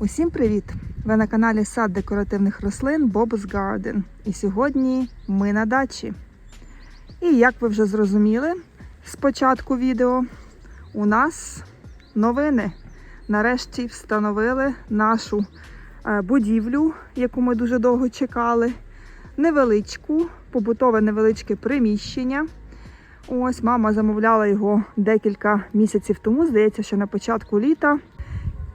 Усім привіт! Ви на каналі Сад декоративних рослин Bob's Garden. І сьогодні ми на дачі. І як ви вже зрозуміли з початку відео, у нас новини. Нарешті встановили нашу е, будівлю, яку ми дуже довго чекали. Невеличку, побутове невеличке приміщення. Ось мама замовляла його декілька місяців тому, здається, що на початку літа.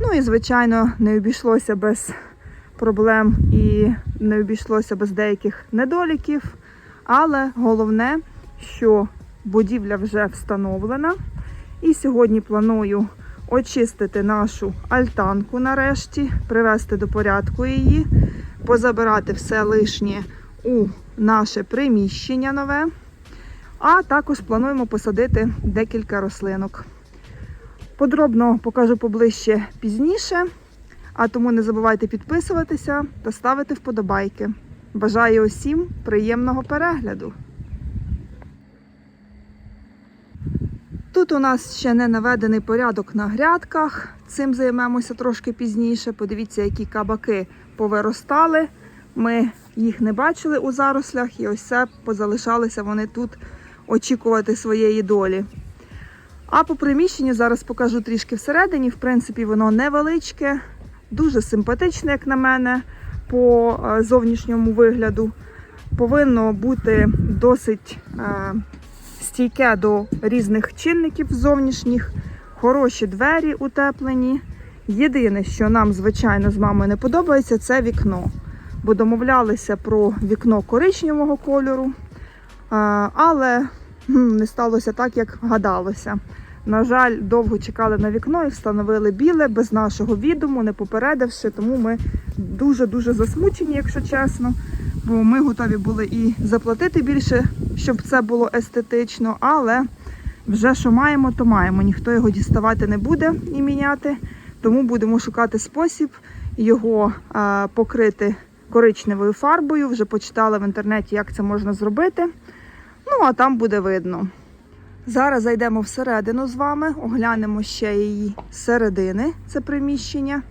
Ну і, звичайно, не обійшлося без проблем і не обійшлося без деяких недоліків. Але головне, що будівля вже встановлена. І сьогодні планую очистити нашу альтанку нарешті, привести до порядку її, позабирати все лишнє у наше приміщення нове. А також плануємо посадити декілька рослинок. Подробно покажу поближче пізніше, а тому не забувайте підписуватися та ставити вподобайки. Бажаю усім приємного перегляду. Тут у нас ще не наведений порядок на грядках. Цим займемося трошки пізніше. Подивіться, які кабаки повиростали. Ми їх не бачили у зарослях, і ось це позалишалися вони тут очікувати своєї долі. А по приміщенню зараз покажу трішки всередині. В принципі, воно невеличке, дуже симпатичне, як на мене, по е, зовнішньому вигляду. Повинно бути досить е, стійке до різних чинників зовнішніх, хороші двері утеплені. Єдине, що нам, звичайно, з мамою не подобається, це вікно. Бо домовлялися про вікно коричневого кольору, е, але не сталося так, як гадалося. На жаль, довго чекали на вікно і встановили біле без нашого відому, не попередивши, тому ми дуже-дуже засмучені, якщо чесно. Бо ми готові були і заплатити більше, щоб це було естетично, але вже що маємо, то маємо. Ніхто його діставати не буде і міняти. Тому будемо шукати спосіб його покрити коричневою фарбою. Вже почитала в інтернеті, як це можна зробити. Ну, а там буде видно. Зараз зайдемо всередину з вами, оглянемо ще її середини, це приміщення.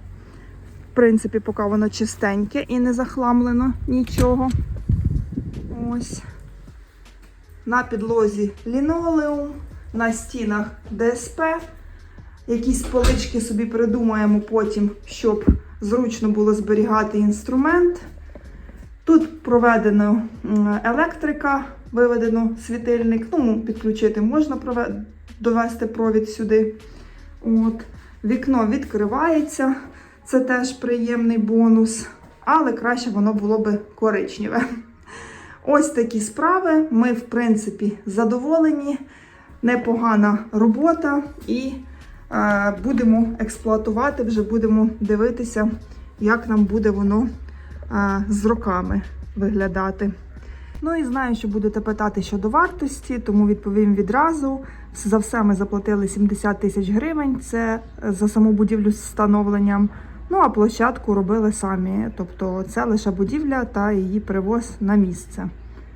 В принципі, поки воно чистеньке і не захламлено нічого. Ось. На підлозі лінолеум, на стінах ДСП. Якісь полички собі придумаємо потім, щоб зручно було зберігати інструмент. Тут проведено електрика, виведено світильник. Ну, підключити можна довести провід сюди. От. Вікно відкривається, це теж приємний бонус, але краще воно було би коричневе. Ось такі справи. Ми, в принципі, задоволені, непогана робота, і е, будемо експлуатувати, вже будемо дивитися, як нам буде воно е, з роками виглядати. Ну і знаю, що будете питати щодо вартості, тому відповім відразу. За все ми заплатили 70 тисяч гривень. Це за саму будівлю з встановленням. Ну а площадку робили самі. Тобто це лише будівля та її привоз на місце.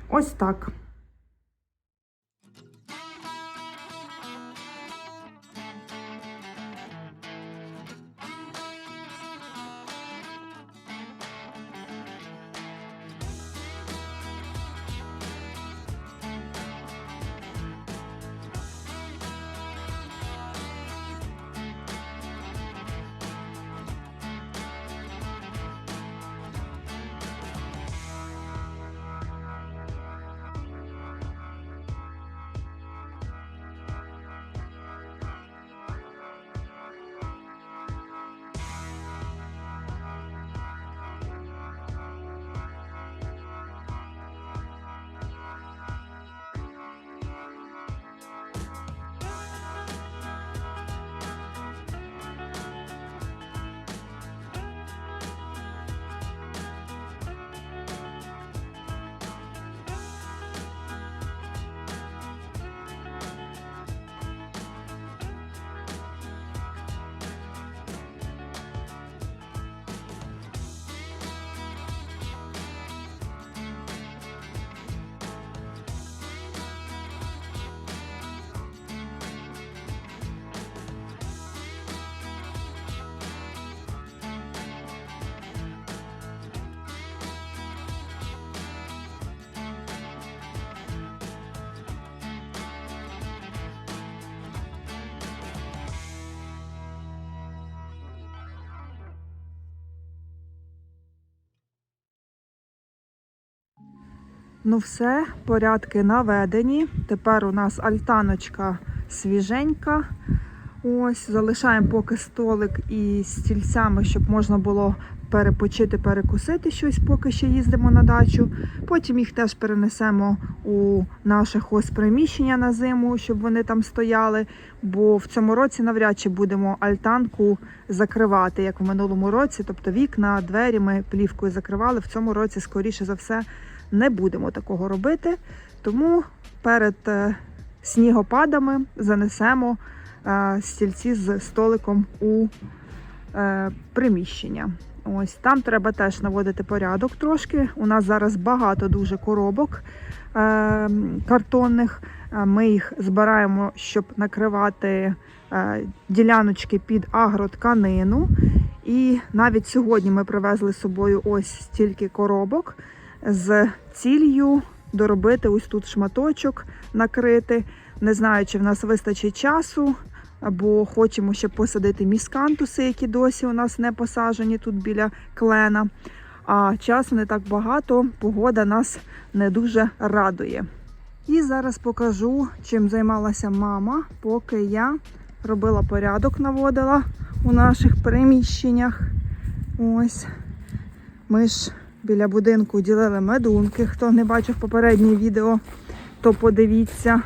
Ось так. Ну, все, порядки наведені. Тепер у нас альтаночка свіженька. Ось, залишаємо поки столик із стільцями, щоб можна було перепочити, перекусити щось, поки ще їздимо на дачу. Потім їх теж перенесемо у наше хозприміщення на зиму, щоб вони там стояли. Бо в цьому році навряд чи будемо альтанку закривати, як в минулому році. Тобто вікна, двері ми плівкою закривали. В цьому році, скоріше за все, не будемо такого робити. Тому перед е, снігопадами занесемо е, стільці з столиком у е, приміщення. Ось там треба теж наводити порядок трошки. У нас зараз багато дуже коробок е, картонних. Ми їх збираємо, щоб накривати е, діляночки під агротканину. І навіть сьогодні ми привезли з собою ось стільки коробок з ціллю доробити ось тут шматочок, накрити. Не знаю, чи в нас вистачить часу, бо хочемо ще посадити міскантуси, які досі у нас не посаджені тут біля клена. А часу не так багато, погода нас не дуже радує. І зараз покажу, чим займалася мама, поки я робила порядок, наводила у наших приміщеннях. Ось. Ми ж біля будинку ділили медунки. Хто не бачив попереднє відео, то подивіться.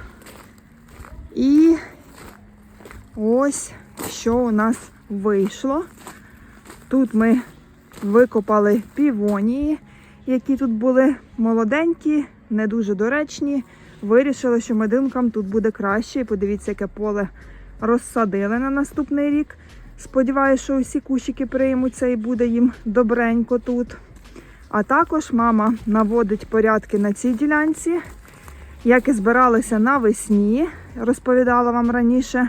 І ось що у нас вийшло. Тут ми викопали півонії, які тут були молоденькі, не дуже доречні. Вирішили, що мединкам тут буде краще. І подивіться, яке поле розсадили на наступний рік. Сподіваюся, що усі кущики приймуться і буде їм добренько тут. А також мама наводить порядки на цій ділянці, як і збиралися навесні, розповідала вам раніше.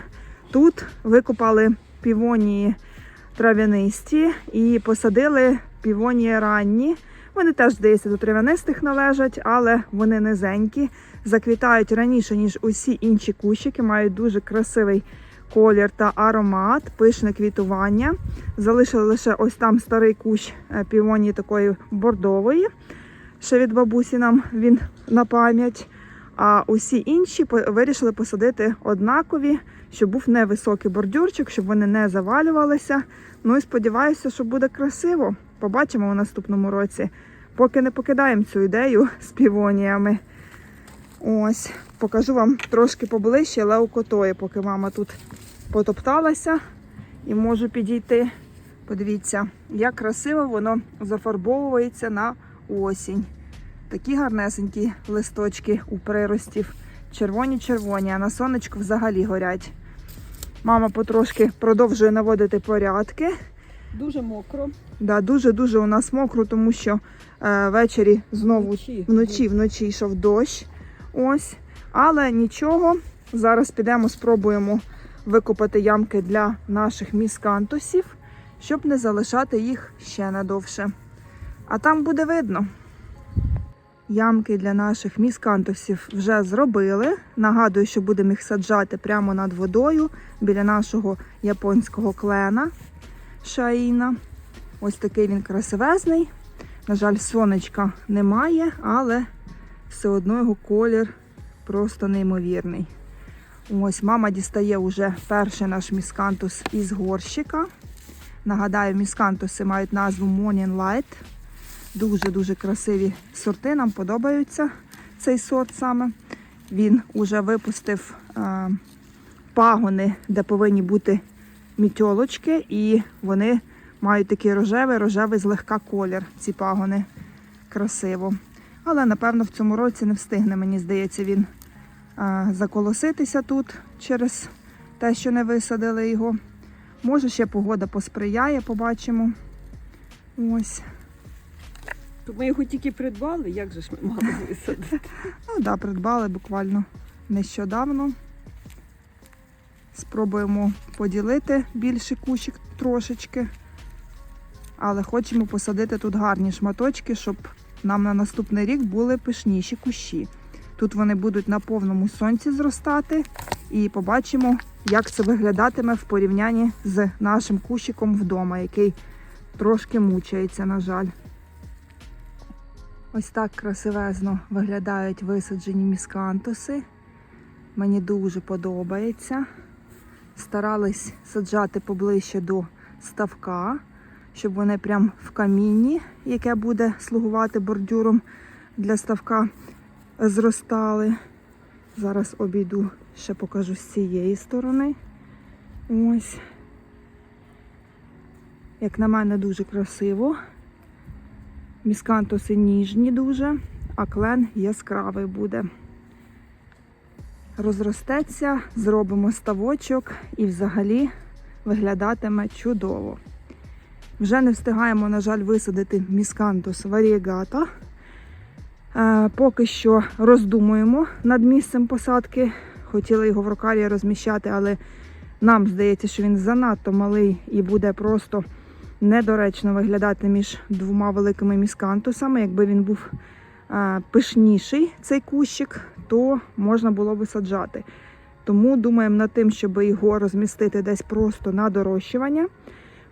Тут викопали півонії трав'янисті і посадили півонії ранні. Вони теж, здається, до трав'янистих належать, але вони низенькі, заквітають раніше, ніж усі інші кущики, мають дуже красивий колір та аромат, пишне квітування. Залишили лише ось там старий кущ е, півонії такої бордової. Ще від бабусі нам він на пам'ять. А усі інші вирішили посадити однакові, щоб був невисокий бордюрчик, щоб вони не завалювалися. Ну і сподіваюся, що буде красиво. Побачимо у наступному році. Поки не покидаємо цю ідею з півоніями. Ось, покажу вам трошки поближче леукотої, поки мама тут потопталася і можу підійти. Подивіться, як красиво воно зафарбовується на осінь. Такі гарнесенькі листочки у приростів. Червоні-червоні, а на сонечку взагалі горять. Мама потрошки продовжує наводити порядки. Дуже мокро. Да, дуже-дуже у нас мокро, тому що е, ввечері знову Вночі. вночі, вночі йшов дощ. Ось. Але нічого. Зараз підемо, спробуємо викопати ямки для наших міскантусів, щоб не залишати їх ще надовше. А там буде видно. Ямки для наших міскантусів вже зробили. Нагадую, що будемо їх саджати прямо над водою біля нашого японського клена шаїна. Ось такий він красивезний. На жаль, сонечка немає, але все одно його колір просто неймовірний. Ось мама дістає вже перший наш міскантус із горщика. Нагадаю, міскантуси мають назву Morning Light. Дуже-дуже красиві сорти. Нам подобаються цей сорт саме. Він уже випустив е, пагони, де повинні бути мітьолочки, і вони мають такий рожевий, рожевий злегка колір, ці пагони. Красиво. Але, напевно, в цьому році не встигне, мені здається, він заколоситися тут через те, що не висадили його. Може, ще погода посприяє, побачимо. Ось. То ми його тільки придбали, як же ж ми мали висадити? Ну да, придбали буквально нещодавно. Спробуємо поділити більший кущик трошечки. Але хочемо посадити тут гарні шматочки, щоб нам на наступний рік були пишніші кущі. Тут вони будуть на повному сонці зростати, і побачимо, як це виглядатиме в порівнянні з нашим кущиком вдома, який трошки мучається, на жаль. Ось так красивезно виглядають висаджені міскантуси. Мені дуже подобається. Старались саджати поближче до ставка, щоб вони прям в камінні, яке буде слугувати бордюром для ставка, зростали. Зараз обійду, ще покажу з цієї сторони. Ось. Як на мене, дуже красиво. Міскантуси ніжні дуже, а клен яскравий буде. Розростеться, зробимо ставочок і взагалі виглядатиме чудово. Вже не встигаємо, на жаль, висадити міскантус варієгата. Е, Поки що роздумуємо над місцем посадки. Хотіли його в рокарії розміщати, але нам здається, що він занадто малий і буде просто недоречно виглядати між двома великими міскантусами. Якби він був е, пишніший, цей кущик, то можна було би саджати. Тому думаємо над тим, щоб його розмістити десь просто на дорощування.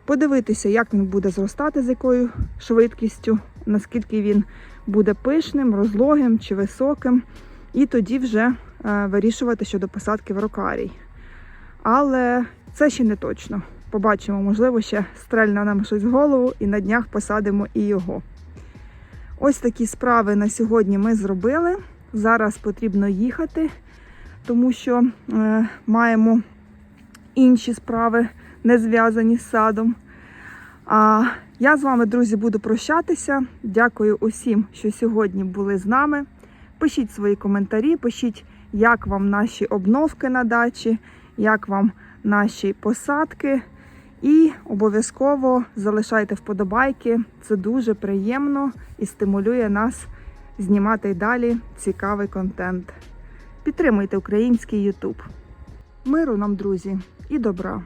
Подивитися, як він буде зростати, з якою швидкістю, наскільки він буде пишним, розлогим чи високим. І тоді вже е, вирішувати щодо посадки в рокарій. Але це ще не точно. Побачимо, можливо, ще стрельне нам щось в голову і на днях посадимо і його. Ось такі справи на сьогодні ми зробили. Зараз потрібно їхати, тому що е, маємо інші справи, не зв'язані з садом. А я з вами, друзі, буду прощатися. Дякую усім, що сьогодні були з нами. Пишіть свої коментарі, пишіть, як вам наші обновки на дачі, як вам наші посадки. І обов'язково залишайте вподобайки. Це дуже приємно і стимулює нас знімати далі цікавий контент. Підтримуйте український YouTube. Миру нам, друзі, і добра!